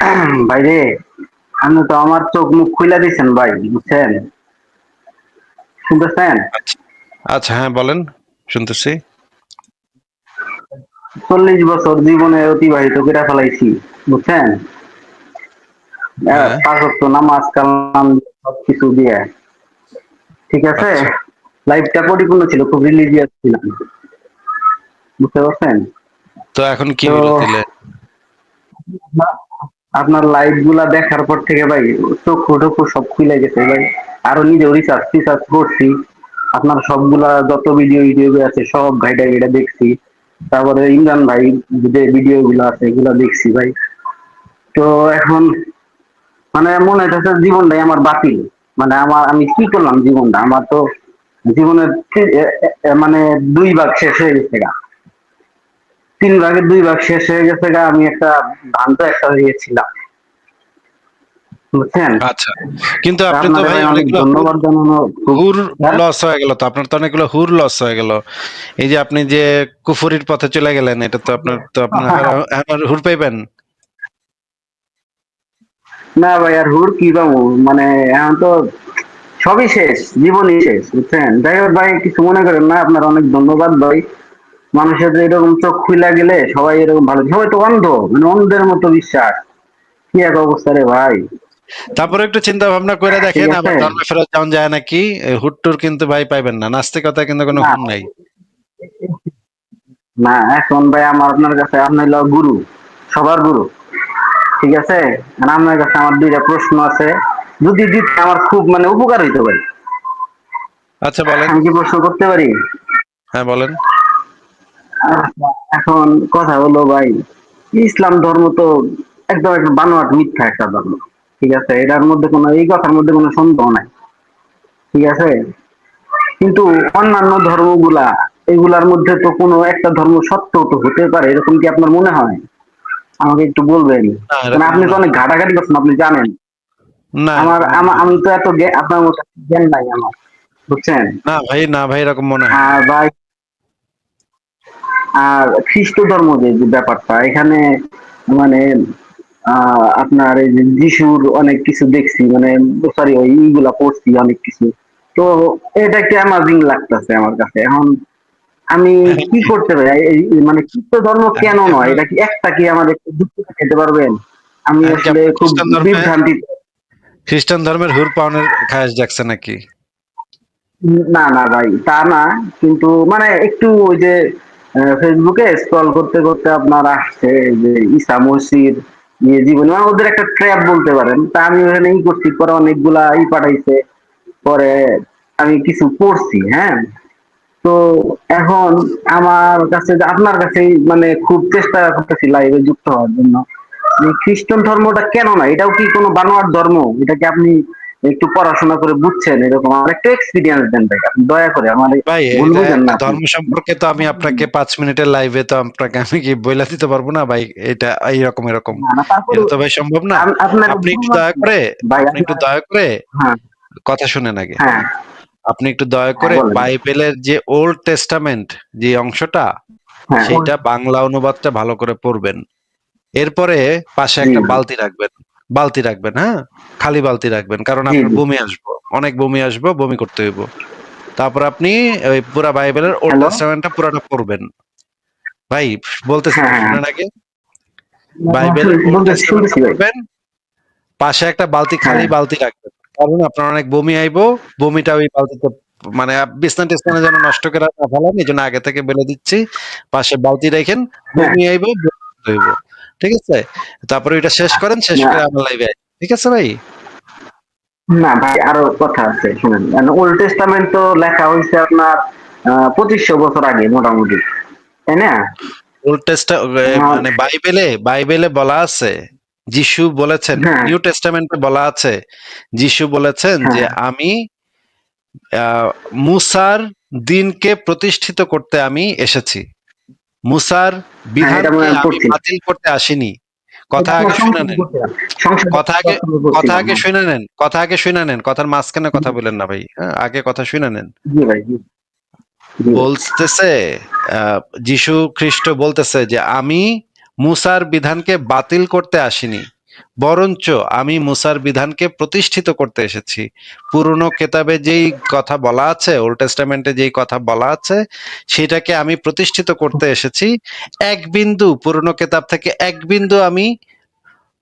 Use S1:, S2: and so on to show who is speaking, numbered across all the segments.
S1: ভাই রে আপনি তো আমার চোখ মুখ খুলে দিয়েছেন ভাই বুঝছেন? শুনতেছেন?
S2: আচ্ছা হ্যাঁ বলেন শুনতেছি।
S1: চল্লিশ বছর জীবনে অতিবাহিত করে ফেলাইছি বুঝছেন?
S2: হ্যাঁ।
S1: পাঁচ ওয়াক্ত নামাজ কালাম সবকিছু দিয়ে। ঠিক আছে?
S2: আচ্ছা।
S1: লাইফটা পরিপূর্ণ ছিল খুব রিলিজিয়াস ছিলাম। বুঝতে পারছেন?
S2: তো এখন কি হলো
S1: আপনার লাইভগুলা দেখার পর থেকে ভাই, চক্ষু টক্ষু সব খুলে গেছে ভাই। আরও নিজেও রিসার্চ টিসার্চ করছি। আপনার সবগুলা যত ভিডিও ইউটিউবে আছে, সব ঘাইটা ঘাইটা দেখছি। তারপরে ইমরান ভাই, যে ভিডিও গুলো আছে, এগুলা দেখছি ভাই। তো এখন মানে মনে হচ্ছে জীবনটাই আমার বাতিল। মানে আমার, আমি কি করলাম জীবনটা? আমার তো জীবনের মানে দুই ভাগ শেষ হয়ে গেছে গা। তিন ভাগের দুই ভাগ শেষ হয়ে গেছে আমি একটা ভ্রান্ত একটা হয়েছিলাম বুঝছেন?
S2: আচ্ছা। কিন্তু আপনি তো
S1: আপনাদের
S2: ভাই অনেকগুলো
S1: ধন্যবাদ জানানো
S2: হুর
S1: হ্যাঁ?
S2: লস হয়ে গেল তো আপনার তো অনেকগুলো হুর লস হয়ে গেল। এই যে আপনি যে কুফুরির পথে চলে গেলেন এটা তো আপনার তো আপনার আমার হুর পাইবেন?
S1: না ভাই আর হুর কি পাবো মানে এখন তো সবই শেষ জীবনই শেষ বুঝছেন? যাই হোক ভাই কিছু মনে করেন না আপনার অনেক ধন্যবাদ ভাই। মানুষের যে এরকম চোখ খুলে গেলে সবাই এরকম ভালো। সবাই তো অন্ধ মানে অন্ধের মতো বিশ্বাস। কি এক অবস্থা রে ভাই?
S2: তারপরে একটু চিন্তা ভাবনা করে দেখেন আবার ধর্মে ফেরত যাওয়া যায় নাকি? হুট্টুর কিন্তু ভাই পাইবেন না। নাস্তিকতা কিন্তু কোনো
S1: না।
S2: নাই।
S1: না এখন ভাই আমার আপনার কাছে আপনি হলো গুরু সবার গুরু। ঠিক আছে? আপনার কাছে আমার দুইটা প্রশ্ন আছে। যদি দিতে আমার খুব মানে উপকার হইতে পারে
S2: আচ্ছা বলেন।
S1: আমি কি প্রশ্ন করতে পারি?
S2: হ্যাঁ বলেন।
S1: এখন কথা হলো ভাই ইসলাম ধর্ম তো একদম একটা বানোয়াট মিথ্যা একটা ধর্ম ঠিক আছে? এটার মধ্যে কোনো এই কথার মধ্যে কোনো সন্দেহ নাই ঠিক আছে? কিন্তু অন্যান্য ধর্মগুলা এগুলার মধ্যে তো কোনো একটা ধর্ম সত্য তো হতে পারে এরকম কি আপনার মনে হয়? আমাকে একটু বলবেন। মানে আপনি তো অনেক ঘাটাঘাটি করছেন আপনি জানেন। আমার আমা- তো এত আপনার মতো জ্ঞান নাই আমার বুঝছেন?
S2: না ভাই না ভাই এরকম মনে হয়
S1: আর ভাই। আর খ্রিস্ট ধর্ম যে ব্যাপারটা এখানে মানে আপনার এই যে যিশুর অনেক কিছু দেখছি মানে সরি ওই ইগুলা পড়ছি অনেক কিছু। তো এটা একটু অ্যামাজিং লাগতেছে আমার কাছে। এখন আমি কি করতে পারি? মানে খ্রিস্ট ধর্ম কেন নয়? এটা কি একটা কি আমাদের যুক্তি খেতে পারবেন? আমি আসলে খুব
S2: খ্রিস্টান
S1: বিভ্রান্তি।
S2: খ্রিস্টান ধর্মের হুর পাওনের খায়াস দেখছে নাকি?
S1: না না ভাই তা না। কিন্তু মানে একটু ওই যে ফেসবুকে স্ক্রল করতে করতে আপনার আসছে যে ঈসা মসির ইয়ে জীবন মানে ওদের একটা ট্র্যাপ বলতে পারেন। তা আমি ওখানে ই করছি, পরে অনেকগুলা ই পাঠাইছে, পরে আমি কিছু পড়ছি হ্যাঁ? তো এখন আমার কাছে, আপনার কাছে মানে খুব চেষ্টা করতেছি লাইভে যুক্ত হওয়ার জন্য। খ্রিস্টান ধর্মটা কেন না? এটাও কি কোনো বানোয়ার ধর্ম? এটা কি আপনি একটু পড়াশোনা করে বুঝছেন এরকম আমার একটু এক্সপিরিয়েন্স দেন ভাই দয়া করে আমার ভুল বুঝেন না
S2: ধর্ম সম্পর্কে তো আমি আপনাকে পাঁচ মিনিটের লাইভে তো আপনাকে আমি কি বইলা দিতে পারব না ভাই? এটা এইরকম এরকম। এটা তো ভাই সম্ভব না। আপনি একটু দয়া করে
S1: ভাই,
S2: আপনি একটু দয়া করে
S1: হ্যাঁ।
S2: কথা শুনেন আগে।
S1: হ্যাঁ।
S2: আপনি একটু দয়া করে বাইবেলের যে ওল্ড টেস্টামেন্ট যে অংশটা
S1: হ্যাঁ।
S2: সেটা বাংলা অনুবাদটা ভালো করে পড়বেন। এরপরে পাশে একটা বালতি রাখবেন। বালতি রাখবেন হ্যাঁ? খালি বালতি রাখবেন কারণ আপনার বমি আসব। অনেক বমি আসব বমি করতে হইব। তারপর আপনি ওই পুরা বাইবেলের ওল্ড টেস্টামেন্টটা পুরাটা পড়বেন। ভাই বলতেছি
S1: হ্যাঁ, হ্যাঁ।
S2: শুনেন আগে। বাইবেল পড়বেন। পাশে একটা বালতি খালি
S1: হ্যাঁ।
S2: বালতি রাখবেন। কারণ আপনার অনেক বমি আইবো বমিটা ওই বালতিতে মানে বিছনা টিছনা যেন নষ্ট করে না ফেলেন এই জন্য আগে থেকে বলে দিচ্ছি। পাশে বালতি রাখেন বমি আইবো হইবো। ঠিক আছে? তারপরে ওইটা শেষ করেন শেষ করে আমার লাইভে ঠিক আছে ভাই?
S1: না ভাই আরও কথা আছে শুনেন। ওল্ড টেস্টামেন্ট তো লেখা হয়েছে আপনার পঁচিশশো বছর আগে মোটামুটি। তাই না?
S2: ওল্ড টেস্ট
S1: হ্যাঁ।
S2: মানে বাইবেলে বাইবেলে বলা আছে যিশু বলেছেন
S1: হ্যাঁ।
S2: নিউ টেস্টামেন্টে বলা আছে যিশু বলেছেন যে
S1: হ্যাঁ।
S2: আমি আহ, মুসার দিনকে প্রতিষ্ঠিত করতে আমি এসেছি। মুসার বিধানকে
S1: হ্যাঁ।
S2: বাতিল করতে আসিনি। কথা আগে শুনে নেন। কথা আগে- কথা আগে শুনে নেন। কথা আগে শুনে নেন। কথার মাঝখানে কথা বলেন না ভাই। হ্যাঁ, আগে কথা শুনে নেন। বলতেছে যিশু খ্রিস্ট বলতেছে যে আমি মুসার বিধানকে বাতিল করতে আসিনি। বরঞ্চ আমি মুসার বিধানকে প্রতিষ্ঠিত করতে এসেছি। পুরনো কেতাবে যেই কথা বলা আছে ওল্ড টেস্টামেন্টে যেই কথা বলা আছে, সেটাকে আমি প্রতিষ্ঠিত করতে এসেছি। এক বিন্দু, পুরনো কেতাব থেকে এক বিন্দু আমি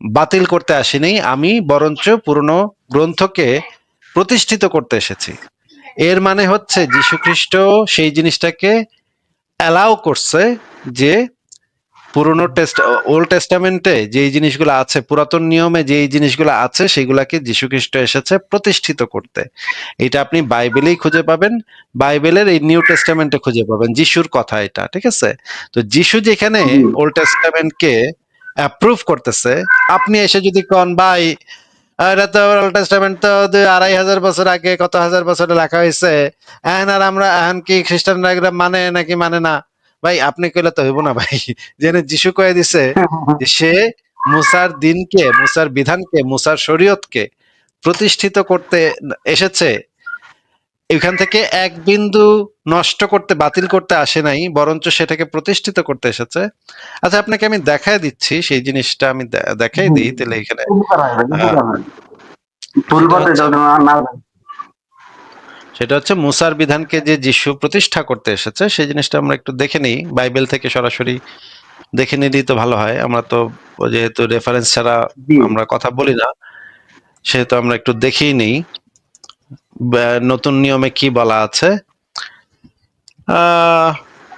S2: বাতিল করতে আসিনি। আমি বরঞ্চ পুরনো গ্রন্থকে প্রতিষ্ঠিত করতে এসেছি। এর মানে হচ্ছে, যীশুখ্রিস্ট সেই জিনিসটাকে অ্যালাউ করছে যে পুরনো টেস্ট ওল্ড টেস্টামেন্টে যেই জিনিসগুলো আছে পুরাতন নিয়মে যেই জিনিসগুলো আছে সেগুলাকে যীশুখ্রিস্ট এসেছে প্রতিষ্ঠিত করতে। এটা আপনি বাইবেলেই খুঁজে পাবেন বাইবেলের এই নিউ টেস্টামেন্টে খুঁজে পাবেন যিশুর কথা এটা ঠিক আছে? তো যিশু যেখানে। ওল্ড টেস্টামেন্টকে অ্যাপ্রুভ করতেছে আপনি এসে যদি কন ভাই এটা তো ওল্ড টেস্টামেন্ট তো আড়াই হাজার বছর আগে কত হাজার বছরে লেখা হয়েছে এখন আর আমরা এখন কি খ্রিস্টানরা মানে নাকি মানে না? ভাই আপনি কইলে তো হইব না ভাই জেনে যিশু কয়ে দিছে সে মুসার দিনকে মুসার বিধানকে মুসার শরীয়তকে প্রতিষ্ঠিত করতে এসেছে এখান থেকে এক বিন্দু নষ্ট করতে বাতিল করতে আসে নাই বরঞ্চ সেটাকে প্রতিষ্ঠিত করতে এসেছে আচ্ছা আপনাকে আমি দেখাই দিচ্ছি সেই জিনিসটা আমি দেখাই দিই তাহলে এখানে
S1: হয় হয়।
S2: সেটা হচ্ছে মুসার বিধানকে যে যিশু প্রতিষ্ঠা করতে এসেছে সেই জিনিসটা আমরা একটু দেখে নিই। বাইবেল থেকে সরাসরি দেখে নিলেই তো ভালো হয়। আমরা তো যেহেতু রেফারেন্স ছাড়া আমরা কথা বলি না সেহেতু আমরা একটু দেখেই নিই। নতুন নিয়মে কি বলা আছে? আহ,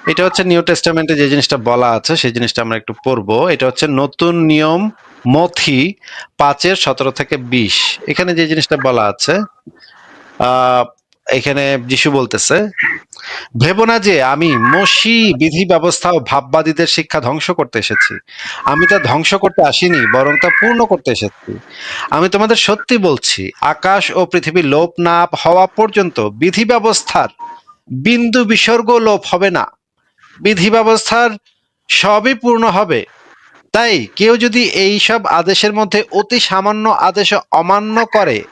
S2: এটা হচ্ছে নিউ টেস্টামেন্টে যে জিনিসটা বলা আছে সেই জিনিসটা আমরা একটু পড়ব। এটা হচ্ছে নতুন নিয়ম মথি পাঁচের সতেরো থেকে বিশ। এখানে যে জিনিসটা বলা আছে আহ, এখানে যিশু বলতেছে, ভেবো না যে আমি মসি বিধি ব্যবস্থা ও ভাববাদীদের শিক্ষা ধ্বংস করতে এসেছি। আমি তা ধ্বংস করতে আসিনি, বরং তা পূর্ণ করতে এসেছি। আমি তোমাদের সত্যি বলছি, আকাশ ও পৃথিবী লোপ না হওয়া পর্যন্ত বিধি ব্যবস্থার বিন্দু বিসর্গ লোপ হবে না। বিধি ব্যবস্থার সবই পূর্ণ হবে। তাই কেউ যদি এই সব আদেশের মধ্যে অতি সামান্য আদেশ অমান্য করে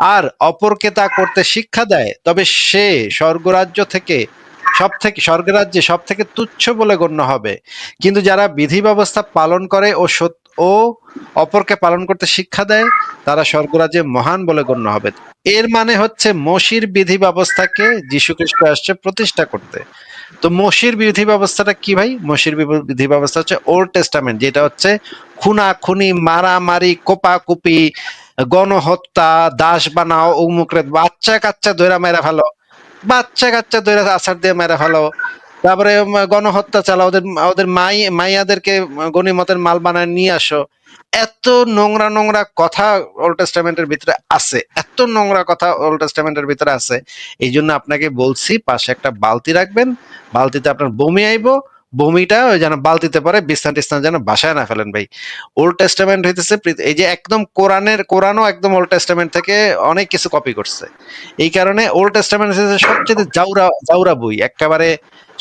S2: আর অপরকে তা করতে শিক্ষা দেয়, তবে সে স্বর্গরাজ্য থেকে সব থেকে স্বর্গরাজ্যে সব থেকে তুচ্ছ বলে গণ্য হবে। কিন্তু যারা বিধি ব্যবস্থা পালন করে ও ও অপরকে পালন করতে শিক্ষা দেয়, তারা স্বর্গরাজ্যে মহান বলে গণ্য হবে। এর মানে হচ্ছে মসির বিধি ব্যবস্থাকে যীশুখ্রিস্ট আসছে প্রতিষ্ঠা করতে। তো মসির বিধি ব্যবস্থাটা কি ভাই? মসির বিধি ব্যবস্থা হচ্ছে ওল্ড টেস্টামেন্ট যেটা হচ্ছে খুনা খুনি মারামারি, কোপাকুপি গণহত্যা, দাস বানাও উমুকরে বাচ্চা কাচ্চা দৈরা মেরা ফেলো। বাচ্চা কাচ্চা দৈরা আছাড় দিয়ে মেরা ফেলো। তারপরে গণহত্যা চালাও, ওদের ওদের মাই, মাইয়াদেরকে গণিমতের মাল বানায় নিয়ে আসো। এত নোংরা নোংরা কথা ওল্ড টেস্টামেন্টের ভিতরে আছে। এত নোংরা কথা ওল্ড টেস্টামেন্টের ভিতরে আছে। এই জন্য আপনাকে বলছি, পাশে একটা বালতি রাখবেন। বালতিতে আপনার বমি আইবো। ওই যেন বালতিতে পরে বিস্তান টিস্তান যেন বাসায় না ফেলেন ভাই। ওল্ড টেস্টামেন্ট হইতেছে এই যে একদম কোরআনের, কোরআনও একদম ওল্ড টেস্টামেন্ট থেকে অনেক কিছু কপি করছে। এই কারণে ওল্ড টেস্টামেন্ট হচ্ছে সবচেয়ে জাউরা জাউরা বই। একেবারে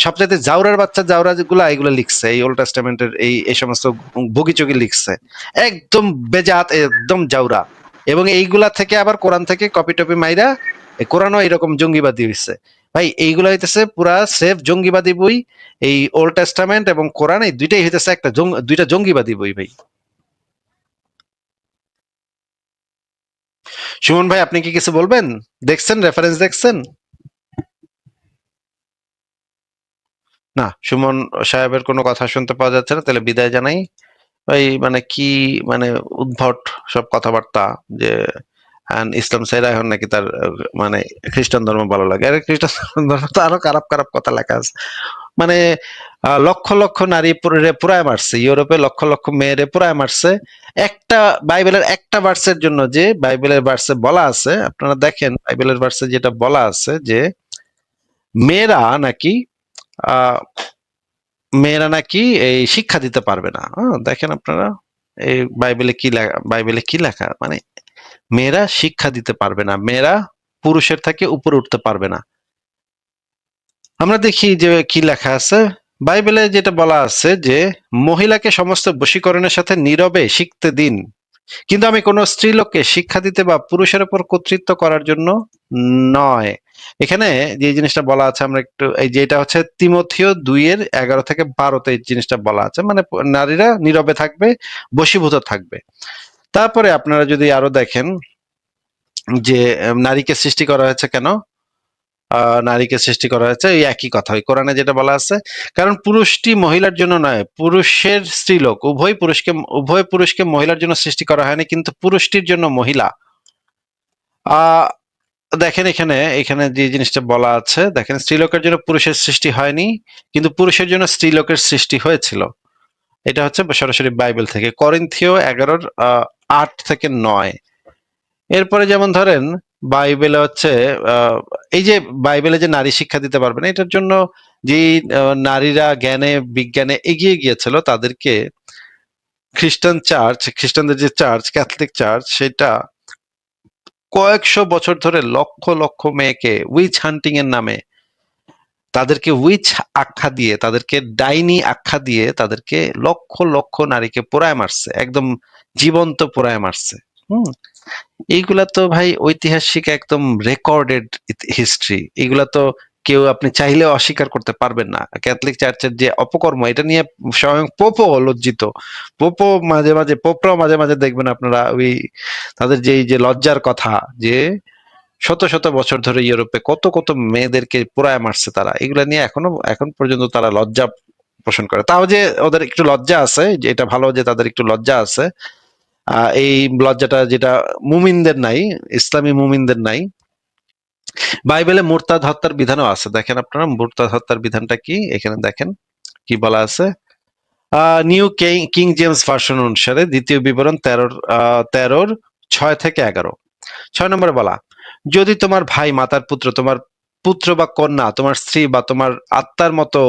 S2: সবচেয়ে জাউরার বাচ্চা জাউরা যেগুলা এগুলো লিখছে। এই ওল্ড টেস্টামেন্টের এই এই সমস্ত বগিচগি লিখছে। একদম বেজাত, একদম জাউরা এবং এইগুলা থেকে আবার কোরআন থেকে কপি টপি মাইরা কোরআনও এরকম জঙ্গিবাদী হইছে। ভাই, এইগুলা হইতেছে পুরা সেফ জঙ্গিবাদী বই, এই ওল্ড টেস্টামেন্ট এবং কোরআন এই দুইটাই হইতেছে একটা দুইটা জঙ্গিবাদী বই ভাই। সুমন ভাই, আপনি কি কিছু বলবেন? দেখছেন? রেফারেন্স দেখছেন? না, সুমন সাহেবের কোনো কথা শুনতে পাওয়া যাচ্ছে না, তাহলে বিদায় জানাই। ভাই মানে কি মানে উদ্ভট সব কথাবার্তা যে and ইসলাম সাইরা এখন নাকি তার মানে খ্রিস্টান ধর্ম ভালো লাগে। আরে খ্রিস্টান ধর্ম তো আরও খারাপ খারাপ কথা লেখা আছে। মানে লক্ষ লক্ষ নারী পুরে পুরায় মারছে। ইউরোপে লক্ষ লক্ষ মেয়েরে পুরায় মারছে। একটা বাইবেলের একটা ভার্সের জন্য যে বাইবেলের ভার্সে বলা আছে আপনারা দেখেন বাইবেলের ভার্সে যেটা বলা আছে যে মেয়েরা নাকি মেয়েরা নাকি এই শিক্ষা দিতে পারবে না। হ্যাঁ, দেখেন আপনারা এই বাইবেলে কি লেখা বাইবেলে কি লেখা? মানে মেয়েরা শিক্ষা দিতে পারবে না, মেয়েরা পুরুষের থেকে উপরে উঠতে পারবে না। আমরা দেখি যে কি লেখা আছে। বাইবেলে যেটা বলা আছে যে, মহিলাকে সমস্ত বশীকরণের সাথে নীরবে শিখতে দিন। কিন্তু আমি কোনো স্ত্রীলোককে শিক্ষা দিতে বা পুরুষের উপর কর্তৃত্ব করার জন্য নয়। এখানে যে জিনিসটা বলা আছে, আমরা একটু এই যেটা হচ্ছে তিমথিও দুইয়ের এগারো থেকে বারোতে এই জিনিসটা বলা আছে। মানে নারীরা নীরবে থাকবে, বশীভূত থাকবে। তারপরে আপনারা যদি আরও দেখেন যে নারীকে সৃষ্টি করা হয়েছে কেন? নারীকে সৃষ্টি করা হয়েছে এই একই কথা। ওই কোরআনে যেটা বলা আছে কারণ পুরুষটি মহিলার জন্য নয় পুরুষের স্ত্রীলোক উভয় পুরুষকে উভয় পুরুষকে মহিলার জন্য সৃষ্টি করা হয়নি কিন্তু পুরুষটির জন্য মহিলা। দেখেন এখানে এখানে যে জিনিসটা বলা আছে দেখেন স্ত্রীলোকের জন্য পুরুষের সৃষ্টি হয়নি কিন্তু পুরুষের জন্য স্ত্রীলোকের সৃষ্টি হয়েছিল। এটা হচ্ছে সরাসরি বাইবেল থেকে। করিন্থীয় এগারোর আহ, আট থেকে নয়। এরপরে যেমন ধরেন, বাইবেলে হচ্ছে এই যে বাইবেলে যে নারী শিক্ষা দিতে পারবে না, এটার জন্য যে নারীরা জ্ঞানে, বিজ্ঞানে এগিয়ে গিয়েছিল, তাদেরকে খ্রিস্টান চার্চ, খ্রিস্টানদের যে চার্চ, ক্যাথলিক চার্চ, সেটা কয়েকশো বছর ধরে লক্ষ লক্ষ মেয়েকে উইচ হান্টিং এর নামে তাদেরকে উইচ আখ্যা দিয়ে তাদেরকে ডাইনি আখ্যা দিয়ে তাদেরকে লক্ষ লক্ষ নারীকে পোড়ায় মারছে একদম জীবন্ত পোড়ায় মারছে। হুম। এইগুলা তো ভাই ঐতিহাসিক একদম রেকর্ডেড হিস্ট্রি এগুলা তো কেউ আপনি চাইলেও অস্বীকার করতে পারবেন না। ক্যাথলিক চার্চের যে অপকর্ম এটা নিয়ে স্বয়ং পোপো লজ্জিত। পোপো মাঝে মাঝে পোপরাও মাঝে মাঝে দেখবেন আপনারা ওই তাদের যে যে লজ্জার কথা যে শত শত বছর ধরে ইউরোপে কত কত মেয়েদেরকে পোড়ায় মারছে তারা। এগুলা নিয়ে এখনও, এখন পর্যন্ত তারা লজ্জা পোষণ করে। তাও যে ওদের একটু লজ্জা আছে, যে এটা ভালো যে তাদের একটু লজ্জা আছে এই লজ্জাটা যেটা মুমিনদের নাই, ইসলামী মুমিনদের নাই। বাইবেলে মুরতাদ হত্যার বিধানও আছে। দেখেন আপনারা, মুরতাদ হত্যার বিধানটা কি? এখানে দেখেন, কি বলা আছে? নিউ কিং জেমস ভার্সন অনুসারে দ্বিতীয় বিবরণ তেরোর তেরোর ছয় থেকে এগারো। ছয় নম্বরে বলা যদি তোমার ভাই, মাতার পুত্র, তোমার পুত্র বা কন্যা, তোমার স্ত্রী বা তোমার আত্মার মতো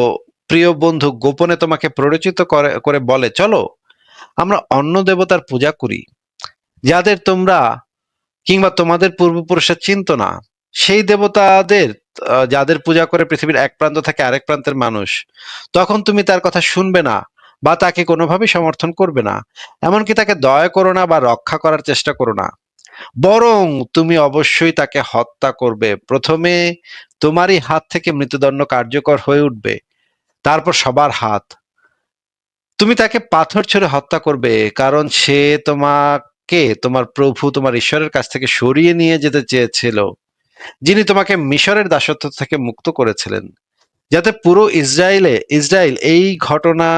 S2: প্রিয় বন্ধু গোপনে তোমাকে প্ররোচিত করে করে বলে, চলো, আমরা অন্য দেবতার পূজা করি। যাদের তোমরা কিংবা তোমাদের পূর্বপুরুষের চিন্ত না, সেই দেবতাদের যাদের পূজা করে পৃথিবীর এক প্রান্ত থেকে আরেক প্রান্তের মানুষ, তখন তুমি তার কথা শুনবে না বা তাকে কোনোভাবেই সমর্থন করবে না। এমনকি তাকে দয়া করো না বা রক্ষা করার চেষ্টা করো না। বরং তুমি অবশ্যই তাকে হত্যা করবে। প্রথমে তোমারই হাত থেকে মৃত্যুদণ্ড কার্যকর হয়ে উঠবে, তারপর সবার হাত। তুমি তাকে পাথর ছড়ে হত্যা করবে, কারণ সে তোমাকে, তোমার প্রভু তোমার ঈশ্বরের কাছ থেকে সরিয়ে নিয়ে যেতে চেয়েছিল, যিনি তোমাকে মিশরের দাসত্ব থেকে মুক্ত করেছিলেন। যাতে পুরো ইসরায়েলে, ইসরায়েল এই ঘটনা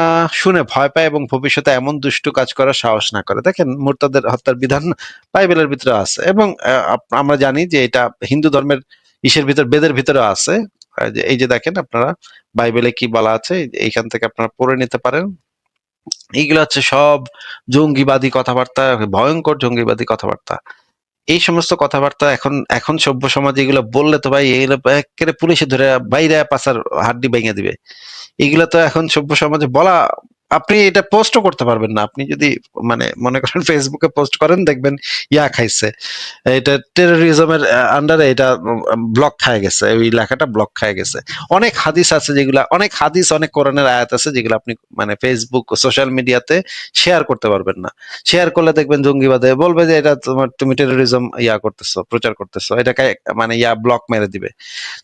S2: শুনে ভয় পায় এবং ভবিষ্যতে এমন দুষ্টু কাজ করার সাহস না করে। দেখেন, মুরতাদের হত্যার বিধান বাইবেলের ভিতরে আছে এবং আমরা জানি যে এটা হিন্দু ধর্মের ইসের ভিতর, বেদের ভিতরে আছে। এই যে দেখেন আপনারা, বাইবেলে কি বলা আছে, এইখান থেকে আপনারা পড়ে নিতে পারেন। এইগুলো হচ্ছে সব জঙ্গিবাদী কথাবার্তা, ভয়ঙ্কর জঙ্গিবাদী কথাবার্তা। এই সমস্ত কথাবার্তা এখন এখন সভ্য সমাজ এগুলো বললে তো ভাই এগুলো একেবারে পুলিশে ধরে বাইরে পাচার হাড্ডি ভেঙে দিবে। এগুলো তো এখন সভ্য সমাজে বলা আপনি এটা পোস্টও করতে পারবেন না। আপনি যদি মানে মনে করেন ফেসবুকে পোস্ট করেন, দেখবেন ইয়া খাইছে। এটা টেরোরিজমের আন্ডারে এটা ব্লক খায় গেছে। ওই লেখাটা ব্লক খায় গেছে। অনেক হাদিস আছে যেগুলা, অনেক হাদিস, অনেক কোরআনের আয়াত আছে যেগুলো আপনি মানে ফেসবুক সোশ্যাল মিডিয়াতে শেয়ার করতে পারবেন না। শেয়ার করলে দেখবেন জঙ্গিবাদে বলবে যে, এটা তোমার, তুমি টেরোরিজম ইয়া করতেছো, প্রচার করতেছো। এটাকে মানে ইয়া ব্লক মেরে দিবে।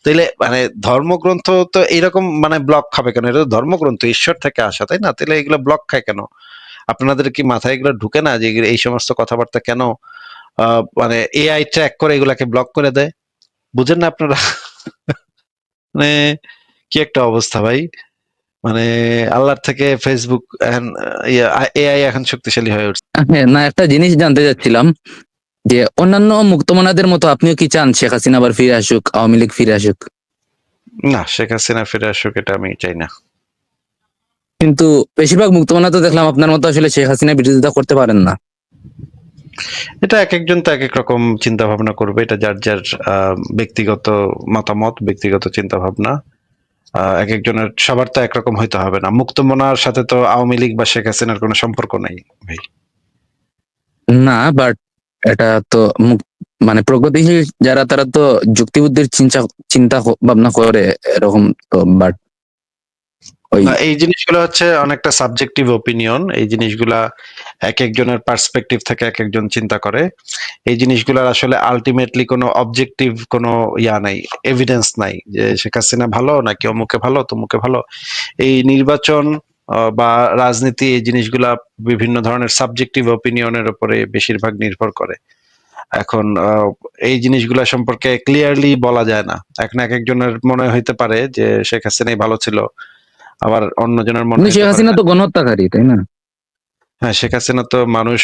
S2: তাইলে মানে ধর্মগ্রন্থ তো এরকম মানে ব্লক খাবে কেন? এটা ধর্মগ্রন্থ, ঈশ্বর থেকে আসা, তাই না? তাহলে এগুলো ব্লক খায় কেন? আপনাদের কি মাথায় এগুলো ঢুকে না যে এই সমস্ত কথাবার্তা কেন মানে এআই ট্র্যাক করে এগুলাকে ব্লক করে দেয়? বুঝেন না আপনারা? মানে কি একটা অবস্থা ভাই? মানে আল্লাহর থেকে ফেসবুক এআই এখন শক্তিশালী হয়ে উঠছে।
S3: হ্যাঁ না একটা জিনিস জানতে চাচ্ছিলাম যে অন্যান্য মুক্তমনাদের মতো আপনিও কি চান শেখ হাসিনা আবার ফিরে আসুক আওয়ামী লীগ ফিরে আসুক?
S2: না শেখ হাসিনা ফিরে আসুক এটা আমি চাই না।
S3: কিন্তু বেশিরভাগ মুক্তমনা তো দেখলাম আপনার মতো আসলে শেখ হাসিনা বিরোধিতা করতে পারেন না।
S2: এটা এক একজন তো এক এক রকম চিন্তা ভাবনা করবে এটা যার যার ব্যক্তিগত মতামত ব্যক্তিগত চিন্তা ভাবনা এক একজনের সবার তো একরকম হইতে হবে না। মুক্তমনার সাথে তো আওয়ামী লীগ বা শেখ হাসিনার কোনো সম্পর্ক নাই ভাই।
S3: না বাট এটা তো মানে প্রগতিশীল যারা তারা তো যুক্তিবুদ্ধির চিন্তা চিন্তা ভাবনা করে এরকম তো বাট
S2: এই জিনিসগুলো হচ্ছে অনেকটা সাবজেক্টিভ ওপিনিয়ন এই জিনিসগুলা এক একজনের পার্সপেক্টিভ থেকে এক একজন চিন্তা করে। এই জিনিসগুলোর আসলে আলটিমেটলি কোনো অবজেক্টিভ কোনো ইয়া নাই এভিডেন্স নাই যে শেখ হাসিনা ভালো নাকি অমুকে ভালো, তমুকে ভালো। এই নির্বাচন বা রাজনীতি, এই জিনিসগুলা বিভিন্ন ধরনের সাবজেক্টিভ ওপিনিয়নের উপরে বেশিরভাগ নির্ভর করে। এখন এই জিনিসগুলা সম্পর্কে ক্লিয়ারলি বলা যায় না। এখন এক একজনের মনে হইতে পারে যে শেখ হাসিনাই ভালো ছিল। আবার অন্যজনের মনে
S3: শেখ হাসিনা তো গণহত্যাকারী তাই না?
S2: হ্যাঁ শেখ হাসিনা তো মানুষ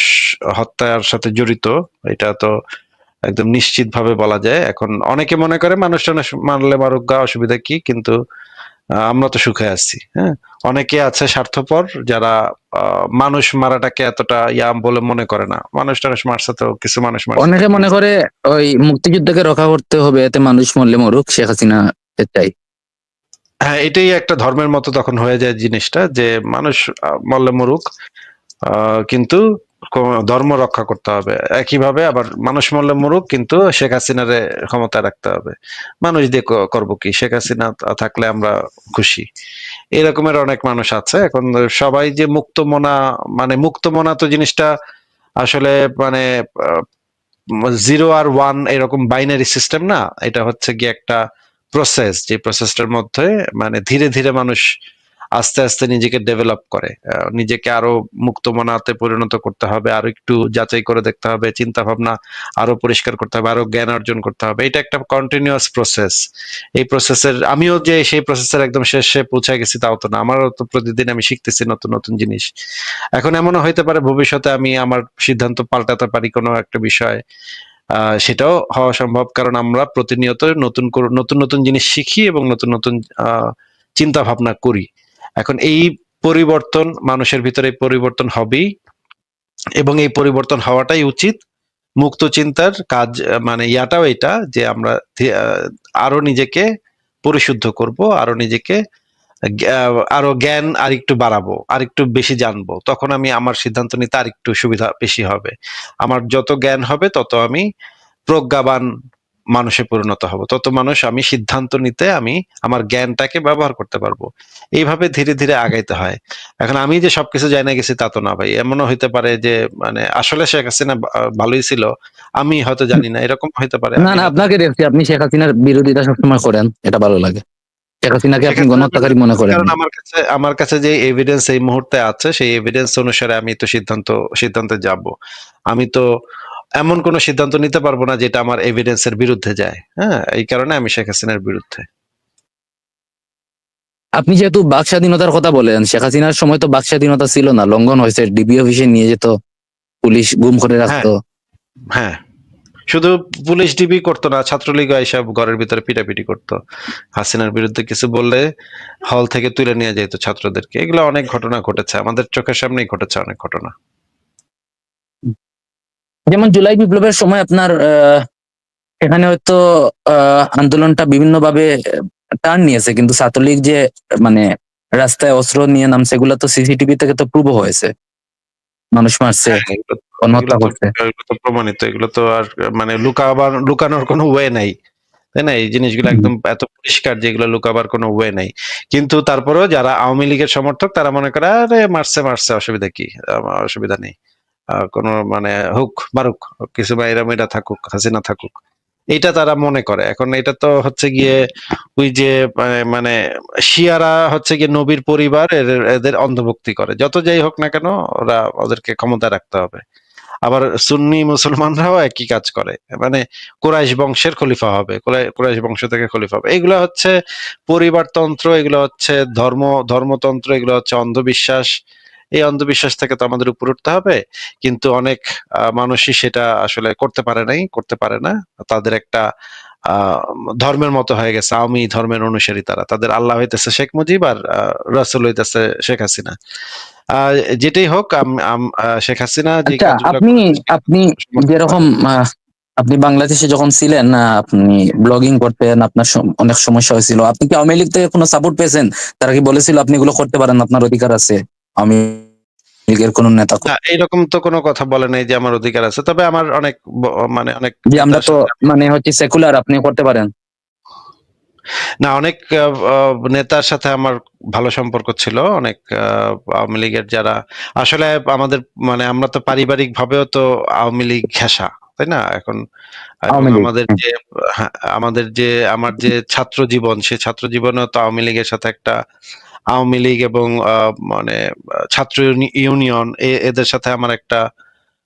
S2: হত্যার সাথে জড়িত এটা তো একদম নিশ্চিত ভাবে বলা যায়। এখন অনেকে মনে করে মানুষ টানুষ মারলে মারুক গা অসুবিধা কি? কিন্তু আমরা তো সুখে আছি হ্যাঁ? অনেকে আছে স্বার্থপর যারা আহ, মানুষ মারাটাকে এতটা ইয়াম বলে মনে করে না। মানুষ টানুষ মারছে তো কিছু মানুষ
S3: অনেকে মনে করে ওই মুক্তিযুদ্ধকে রক্ষা করতে হবে এতে মানুষ মরলে মরুক শেখ হাসিনা চাই
S2: হ্যাঁ এটাই একটা ধর্মের মতো তখন হয়ে যায় জিনিসটা যে মানুষ মরলে মরুক কিন্তু ধর্ম রক্ষা করতে হবে। একইভাবে আবার মানুষ মরলে মরুক, কিন্তু শেখ হাসিনারে ক্ষমতা রাখতে হবে। মানুষ দিয়ে করব কি? শেখ হাসিনা থাকলে আমরা খুশি। এরকমের অনেক মানুষ আছে। এখন সবাই যে মুক্ত মনা মানে মুক্ত মনা তো জিনিসটা আসলে মানে জিরো আর ওয়ান এরকম বাইনারি সিস্টেম না। এটা হচ্ছে গিয়ে একটা প্রসেস যে প্রসেসটার মধ্যে মানে ধীরে ধীরে মানুষ আস্তে আস্তে নিজেকে ডেভেলপ করে। নিজেকে আরও মুক্ত মনাতে পরিণত করতে হবে, আরও একটু যাচাই করে দেখতে হবে চিন্তা ভাবনা আরও পরিষ্কার করতে হবে, আরও জ্ঞান অর্জন করতে হবে। এটা একটা কন্টিনিউয়াস প্রসেস এই প্রসেসের আমিও যে সেই প্রসেসের একদম শেষে পৌঁছে গেছি তাও তো না। আমারও তো প্রতিদিন আমি শিখতেছি নতুন নতুন জিনিস। এখন এমনও হইতে পারে ভবিষ্যতে আমি আমার সিদ্ধান্ত পাল্টাতে পারি কোনো একটা বিষয়। সেটাও হওয়া সম্ভব। কারণ আমরা প্রতিনিয়ত নতুন নতুন নতুন জিনিস শিখি এবং নতুন নতুন চিন্তা ভাবনা করি। এখন এই পরিবর্তন মানুষের ভিতরে পরিবর্তন হবেই এবং এই পরিবর্তন হওয়াটাই উচিত। মুক্ত চিন্তার কাজ মানে ইয়াটাও এটা যে আমরা আরও নিজেকে পরিশুদ্ধ করব, আরও নিজেকে আরও জ্ঞান আর একটু বাড়াবো আর একটু বেশি জানব। তখন আমি আমার সিদ্ধান্ত নিতে আর একটু সুবিধা বেশি হবে। আমার যত জ্ঞান হবে তত আমি প্রজ্ঞাবান মানুষে পরিণত হব। তত মানুষ আমি সিদ্ধান্ত নিতে আমি আমার জ্ঞানটাকে ব্যবহার করতে পারব। এইভাবে ধীরে ধীরে আগাইতে হয়। এখন আমি যে সবকিছু জানা গেছি তা তো না ভাই। এমনও হইতে পারে যে মানে আসলে শেখ হাসিনা ভালোই ছিল আমি হয়তো জানি না এরকম হইতে পারে।
S3: না না আপনাকে দেখছি আপনি শেখ হাসিনার বিরোধিতা সবসময় করেন এটা ভালো লাগে। শেখ হাসিনাকে আপনি গণহত্যাকারী মনে করেন?
S2: কারণ আমার কাছে আমার কাছে যে এভিডেন্স এই মুহূর্তে আছে সেই এভিডেন্স অনুসারে আমি তো সিদ্ধান্ত সিদ্ধান্তে যাব। আমি তো এমন কোন সিদ্ধান্ত নিতে পারব না যেটা আমার এভিডেন্সের বিরুদ্ধে যায়। হ্যাঁ এই কারণে আমি শেখ হাসিনার বিরুদ্ধে।
S3: আপনি যেহেতু বাক স্বাধীনতার কথা বলেন শেখ হাসিনার সময় তো বাক স্বাধীনতা ছিল না লঙ্ঘন হয়েছে ডিবি অফিসে নিয়ে যেত পুলিশ গুম করে রাখতো।
S2: হ্যাঁ। শুধু পুলিশ ডিবি করতো না, ছাত্রলীগ এইসব ঘরের ভিতরে পিটাপিটি করতো। হাসিনার বিরুদ্ধে কিছু বললে হল থেকে তুলে নিয়ে যেত ছাত্রদেরকে। এগুলো অনেক ঘটনা ঘটেছে, আমাদের চোখের সামনেই ঘটেছে অনেক ঘটনা।
S3: যেমন জুলাই বিপ্লবের সময় আপনার এখানে হয়তো আন্দোলনটা বিভিন্ন ভাবে টার্ন নিয়েছে, কিন্তু ছাত্রলীগ যে মানে রাস্তায় অস্ত্র নিয়ে নামছে, এগুলো তো সিসিটিভি থেকে তো প্রুভ হয়েছে। মানুষ মারছে
S2: হ্যাঁ, তো-
S3: করছে।
S2: এগুলো তো প্রমাণিত এগুলো তো আর মানে লুকাবার লুকানোর কোনো ওয়ে নাই তাই না? এই জিনিসগুলো একদম এত পরিষ্কার যেগুলো লুকাবার কোনো ওয়ে নাই। কিন্তু তারপরেও যারা আওয়ামী লীগের সমর্থক তারা মনে করে আরে মারছে মারছে অসুবিধা কি? অসুবিধা নেই। আহ, কোনো মানে হুক মারুক কিছু বাইরা মেয়েরা থাকুক হাসিনা থাকুক। এটা তারা মনে করে। এখন এটা তো হচ্ছে গিয়ে ওই যে, মানে- মানে শিয়ারা হচ্ছে গিয়ে নবীর পরিবার এদের- অন্ধভক্তি করে। যত যাই হোক না কেন, ওরা ওদেরকে ক্ষমতা রাখতে হবে। আবার সুন্নি মুসলমানরাও একই কাজ করে। মানে কোরাইশ বংশের খলিফা হবে, কুরাই- কুরাইশ বংশ থেকে খলিফা হবে। এগুলো হচ্ছে পরিবারতন্ত্র, এগুলো হচ্ছে ধর্ম, ধর্মতন্ত্র, এগুলো হচ্ছে অন্ধবিশ্বাস। এই অন্ধবিশ্বাস থেকে তো আমাদের উপর উঠতে হবে। কিন্তু অনেক মানুষই সেটা আসলে করতে পারে নাই করতে পারে না। তাদের একটা ধর্মের মতো হয়ে গেছে। আওয়ামী ধর্মের অনুসারী তারা। তাদের আল্লাহ হইতেছে শেখ মুজিব আর রাসুল হইতেছে শেখ হাসিনা। যেটাই হোক শেখ হাসিনা
S3: আচ্ছা আপনি আপনি যেরকম আপনি বাংলাদেশে যখন ছিলেন আপনি ব্লগিং করতেন আপনার অনেক সমস্যা হয়েছিল। আপনি কি আওয়ামী লীগ থেকে কোনো সাপোর্ট পেয়েছেন? তারা কি বলেছিল আপনি এগুলো করতে পারেন আপনার অধিকার আছে। আওয়ামী লীগের কোন নেতা
S2: এইরকম তো কোনো কথা বলে নাই যে আমার অধিকার আছে। তবে আমার অনেক মানে অনেক
S3: যে আমরা তো মানে হচ্ছে সেকুলার আপনি করতে পারেন।
S2: না অনেক নেতার সাথে আমার ভালো সম্পর্ক ছিল। অনেক আওয়ামী লীগের যারা আসলে আমাদের মানে আমরা তো পারিবারিক ভাবেও তো আওয়ামী লীগ ঘেঁষা তাই না? এখন আমাদের যে হ্যাঁ, আমাদের যে আমার যে ছাত্র জীবন সে ছাত্র জীবনেও তো আওয়ামী লীগের সাথে একটা আওয়ামী লীগ এবং মানে ছাত্র ইউনিয়ন এদের সাথে আমার একটা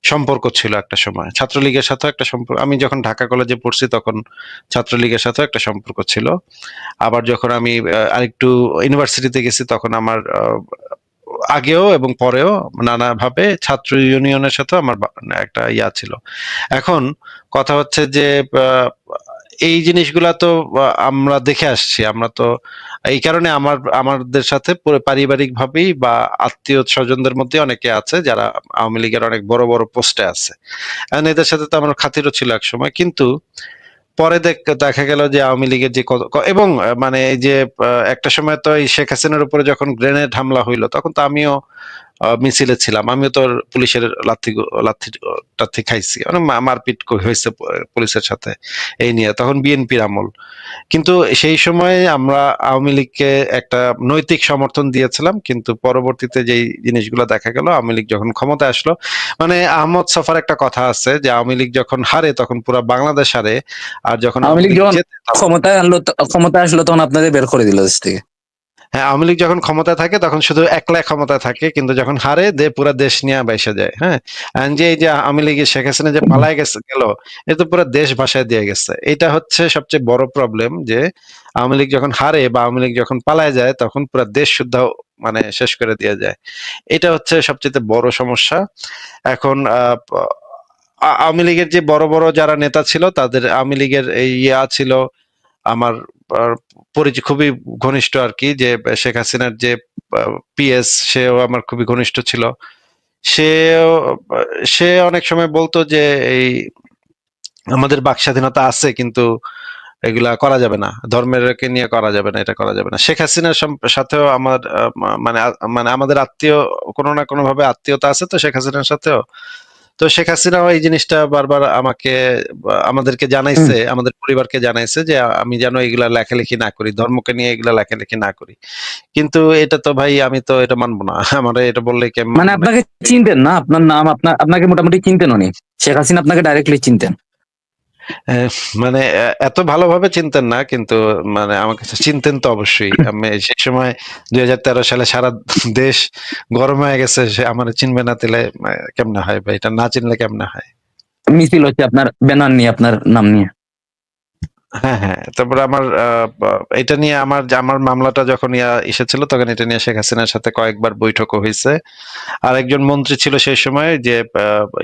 S2: সম্পর্ক ছিল একটা সময়। ছাত্রলীগের সাথে একটা সম্পর্ক, আমি যখন ঢাকা কলেজে পড়ছি তখন ছাত্রলীগের সাথে একটা সম্পর্ক ছিল। আবার যখন আমি আরেকটু ইউনিভার্সিটিতে গেছি তখন আমার আগেও এবং পরেও নানাভাবে ছাত্র ইউনিয়নের সাথে আমার একটা ইয়া ছিল। এখন কথা হচ্ছে যে এই জিনিসগুলা তো আমরা দেখে আসছি। আমরা তো, এই কারণে আমার, আমাদের সাথে পারিবারিক ভাবেই বা আত্মীয় স্বজনদের মধ্যে অনেকে আছে যারা আওয়ামী লীগের অনেক বড় বড় পোস্টে আছে। এদের সাথে তো আমার খাতিরও ছিল এক সময়। কিন্তু পরে দেখ- গেল যে আওয়ামী লীগের যে এবং মানে এই যে একটা সময় তো এই শেখ হাসিনার উপরে যখন গ্রেনেড হামলা হইল, তখন তো আমিও মিছিলে ছিলাম। আমিও তো পুলিশের লাথি লাথি টাথি খাইছি। অনেক মা- মারপিট হয়েছে পুলিশের সাথে এই নিয়ে। তখন বিএনপির আমল। কিন্তু সেই সময় আমরা আওয়ামী লীগকে একটা নৈতিক সমর্থন দিয়েছিলাম কিন্তু পরবর্তীতে যেই জিনিসগুলো দেখা গেল আওয়ামী লীগ যখন ক্ষমতায় আসলো মানে আহমদ সফার একটা কথা আছে যে আওয়ামী লীগ যখন হারে তখন পুরো বাংলাদেশ হারে। আর যখন
S3: আওয়ামী লীগ যখন ক্ষমতায় আনলো তো- ক্ষমতায় আসলো তখন আপনাদের বের করে দিল দেশ থেকে।
S2: হ্যাঁ আওয়ামী লীগ যখন ক্ষমতা থাকে, তখন শুধু একলা ক্ষমতা থাকে, কিন্তু যখন হারে, দে পুরো দেশ নিয়ে বাইসা যায় হ্যাঁ? যে এই যে আওয়ামী লীগের শেখ হাসিনা যে পালায় গেছে, গেল, এ তো পুরো দেশ ভাষায় দিয়ে গেছে। এটা হচ্ছে সবচেয়ে বড় প্রবলেম যে আওয়ামী লীগ যখন হারে বা আওয়ামী লীগ যখন পালায় যায়, তখন পুরো দেশ শুদ্ধ মানে শেষ করে দিয়ে যায়। এটা হচ্ছে সবচেয়ে বড় সমস্যা। এখন আওয়ামী লীগের যে বড় বড় যারা নেতা ছিল, তাদের আওয়ামী লীগের এই ইয়া ছিল, আমার পরিচয় খুবই ঘনিষ্ঠ আর কি, যে শেখ হাসিনার যে পিএস সেও আমার খুবই ঘনিষ্ঠ ছিল। সেও, সে অনেক সময় বলতো যে, এই আমাদের বাক স্বাধীনতা আছে কিন্তু এগুলা করা যাবে না, ধর্মেরকে নিয়ে করা যাবে না, এটা করা যাবে না। শেখ হাসিনার সাথেও আমার মানে মানে আমাদের আত্মীয়, কোনো না কোনো ভাবে আত্মীয়তা আছে তো শেখ হাসিনার সাথেও? তো শেখ হাসিনা এই জিনিসটা বারবার আমাকে আমাদেরকে জানাইছে আমাদের পরিবারকে জানাইছে যে আমি যেন এগুলা লেখালেখি না করি ধর্মকে নিয়ে এগুলা লেখালেখি না করি। কিন্তু এটা তো ভাই আমি তো এটা মানবো না। আমার এটা বললে
S3: মানে আপনাকে চিনতেন না? আপনার নাম আপনার আপনাকে মোটামুটি চিনতেন উনি। শেখ হাসিনা আপনাকে ডাইরেক্টলি চিনতেন।
S2: মানে এত ভালোভাবে চিনতেন না কিন্তু মানে আমাকে চিনতেন তো অবশ্যই। আমি সেই সময় দুই হাজার তেরো সালে সারা দেশ গরম হয়ে গেছে সে আমার চিনবে না তেলে কেমনে হয় বা এটা না চিনলে কেমনে হয়?
S3: মিছিল হচ্ছে আপনার ব্যানার নিয়ে আপনার নাম নিয়ে।
S2: হ্যাঁ হ্যাঁ তারপরে আমার আহ, এটা নিয়ে আমার আমার মামলাটা যখন ইয়া এসেছিল তখন এটা নিয়ে শেখ হাসিনার সাথে কয়েকবার বৈঠকও হয়েছে। আর একজন মন্ত্রী ছিল সেই সময় যে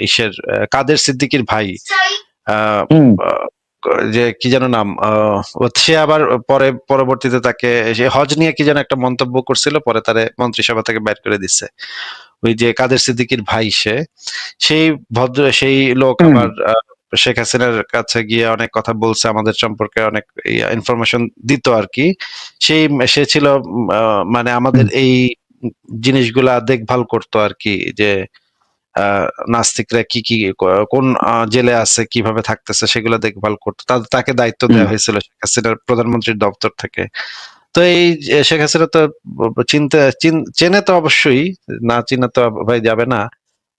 S2: ইসের কাদের সিদ্দিকীর ভাই। যে কি যেন নাম সে আবার পরে পরবর্তীতে তাকে সে হজ নিয়ে কি যেন একটা মন্তব্য করছিল পরে তারে মন্ত্রিসভা থেকে বের করে দিচ্ছে ওই যে কাদের সিদ্দিকীর ভাই সে সেই ভদ্র সেই লোক। আবার শেখ হাসিনার কাছে গিয়ে অনেক কথা বলছে আমাদের সম্পর্কে অনেক ইনফরমেশন দিত আর কি সেই সে ছিল মানে আমাদের এই জিনিসগুলা দেখভাল করতো আর কি যে নাস্তিকরা কি কি কোন জেলে আছে কীভাবে থাকতেছে সেগুলো দেখভাল করতো। তাকে দায়িত্ব দেওয়া হয়েছিল শেখ হাসিনার প্রধানমন্ত্রীর দপ্তর থেকে। তো এই শেখ হাসিনা তো চিনতে চেনে তো অবশ্যই না চিনে তো ভাই যাবে না।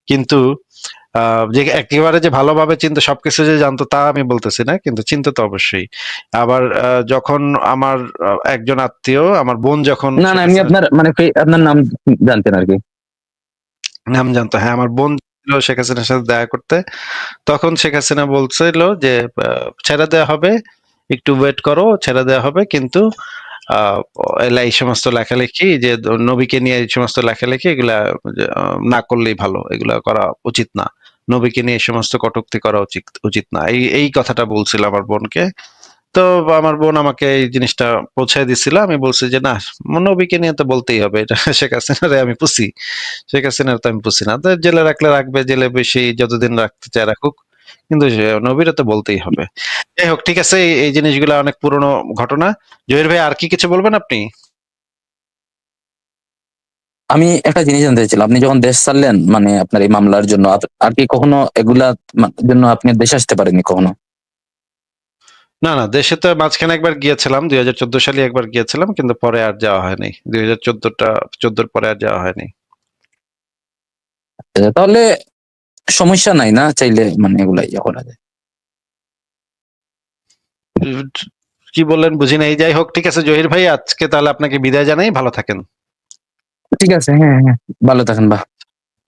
S2: কিন্তু আহ, যে একেবারে যে ভালোভাবে চিনতে সবকিছু যে জানতো তা আমি বলতেছি না কিন্তু চিনতে তো অবশ্যই। আবার যখন আমার একজন আত্মীয় আমার বোন যখন
S3: না না আমি আপনার মানে আপনার নাম জানতেন আর কি।
S2: নাম জানতো হ্যাঁ আমার বোন ছিল শেখ হাসিনার সাথে দেখা করতে। তখন শেখ হাসিনা বলছিল যে ছেড়ে দেওয়া হবে, একটু ওয়েট করো, ছেড়ে দেওয়া হবে, কিন্তু এই সমস্ত লেখালেখি, যে নবীকে নিয়ে এই সমস্ত লেখালেখি, এগুলা না করলেই ভালো, এগুলা করা উচিত না। নবীকে নিয়ে এই সমস্ত কটূক্তি করা উচিত উচিত না। এই এই কথাটা বলছিল আমার বোনকে। তো আমার বোন আমাকে এই জিনিসটা পৌঁছায় দিছিল। আমি বলছি যে, না, নবীকে নিয়ে তো বলতেই হবে। এটা শেখ হাসিনারে আমি পুষি। শেখ হাসিনার তো আমি পুষি না। তো জেলে রাখলে রাখবে, জেলে বেশি যতদিন রাখতে চায় রাখুক। কিন্তু নবীরা তো বলতেই হবে। যাই হোক, ঠিক আছে এই- জিনিসগুলো অনেক পুরনো ঘটনা। জহির ভাই, আর কি কিছু বলবেন আপনি?
S3: আমি একটা জিনিস জানতে চাইছিলাম। আপনি যখন দেশ ছাড়লেন মানে আপনার এই মামলার জন্য, আর কি কখনো এগুলা জন্য আপনি দেশে আসতে পারেননি কখনো?
S2: না না দেশে তো মাঝখানে একবার গিয়েছিলাম দুই হাজার চোদ্দ সালে একবার গিয়েছিলাম কিন্তু পরে আর যাওয়া হয়নি। দুই হাজার চোদ্দটা চোদ্দোর পরে আর যাওয়া হয়নি।
S3: আচ্ছা, তাহলে সমস্যা নাই না? চাইলে মানে এগুলা ইয়ে করা যায়।
S2: কি বললেন বুঝি নাই। যাই হোক ঠিক আছে জহির ভাই আজকে তাহলে আপনাকে বিদায় জানাই। ভালো থাকেন।
S3: ঠিক আছে হ্যাঁ হ্যাঁ ভালো থাকেন বা